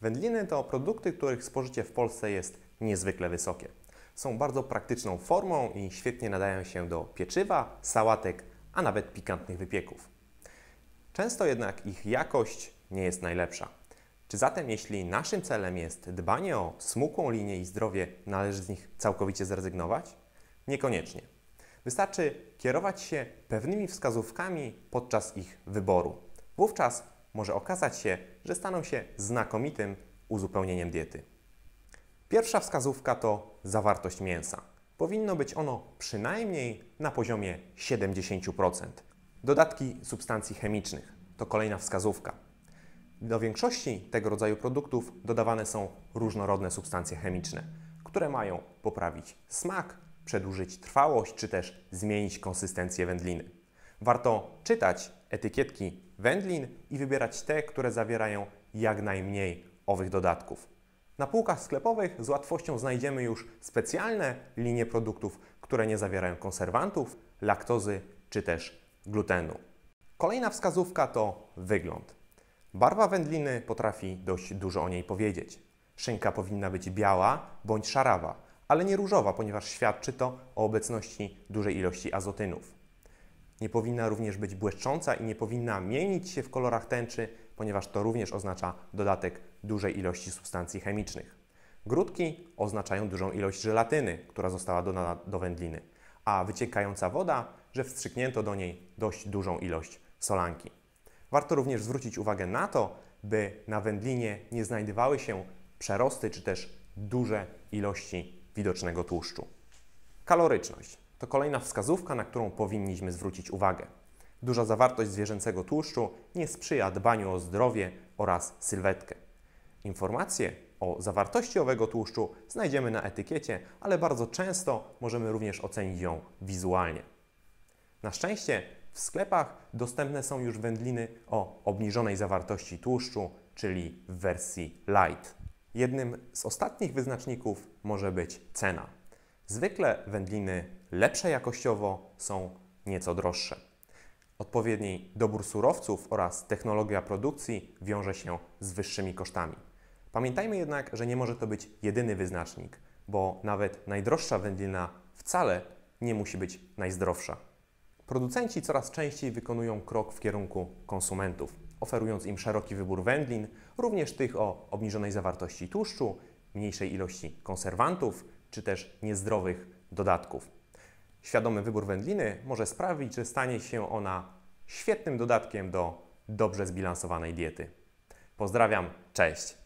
Wędliny to produkty, których spożycie w Polsce jest niezwykle wysokie. Są bardzo praktyczną formą i świetnie nadają się do pieczywa, sałatek, a nawet pikantnych wypieków. Często jednak ich jakość nie jest najlepsza. Czy zatem, jeśli naszym celem jest dbanie o smukłą linię i zdrowie, należy z nich całkowicie zrezygnować? Niekoniecznie. Wystarczy kierować się pewnymi wskazówkami podczas ich wyboru. Wówczas może okazać się, że staną się znakomitym uzupełnieniem diety. Pierwsza wskazówka to zawartość mięsa. Powinno być ono przynajmniej na poziomie 70%. Dodatki substancji chemicznych to kolejna wskazówka. Do większości tego rodzaju produktów dodawane są różnorodne substancje chemiczne, które mają poprawić smak, przedłużyć trwałość czy też zmienić konsystencję wędliny. Warto czytać etykietki wędlin i wybierać te, które zawierają jak najmniej owych dodatków. Na półkach sklepowych z łatwością znajdziemy już specjalne linie produktów, które nie zawierają konserwantów, laktozy czy też glutenu. Kolejna wskazówka to wygląd. Barwa wędliny potrafi dość dużo o niej powiedzieć. Szynka powinna być biała bądź szarawa, ale nie różowa, ponieważ świadczy to o obecności dużej ilości azotynów. Nie powinna również być błyszcząca i nie powinna mienić się w kolorach tęczy, ponieważ to również oznacza dodatek dużej ilości substancji chemicznych. Grudki oznaczają dużą ilość żelatyny, która została dodana do wędliny, a wyciekająca woda, że wstrzyknięto do niej dość dużą ilość solanki. Warto również zwrócić uwagę na to, by na wędlinie nie znajdowały się przerosty czy też duże ilości widocznego tłuszczu. Kaloryczność to kolejna wskazówka, na którą powinniśmy zwrócić uwagę. Duża zawartość zwierzęcego tłuszczu nie sprzyja dbaniu o zdrowie oraz sylwetkę. Informacje o zawartości owego tłuszczu znajdziemy na etykiecie, ale bardzo często możemy również ocenić ją wizualnie. Na szczęście w sklepach dostępne są już wędliny o obniżonej zawartości tłuszczu, czyli w wersji light. Jednym z ostatnich wyznaczników może być cena. Zwykle wędliny lepsze jakościowo są nieco droższe. Odpowiedni dobór surowców oraz technologia produkcji wiąże się z wyższymi kosztami. Pamiętajmy jednak, że nie może to być jedyny wyznacznik, bo nawet najdroższa wędlina wcale nie musi być najzdrowsza. Producenci coraz częściej wykonują krok w kierunku konsumentów, oferując im szeroki wybór wędlin, również tych o obniżonej zawartości tłuszczu, mniejszej ilości konserwantów czy też niezdrowych dodatków. Świadomy wybór wędliny może sprawić, że stanie się ona świetnym dodatkiem do dobrze zbilansowanej diety. Pozdrawiam, cześć!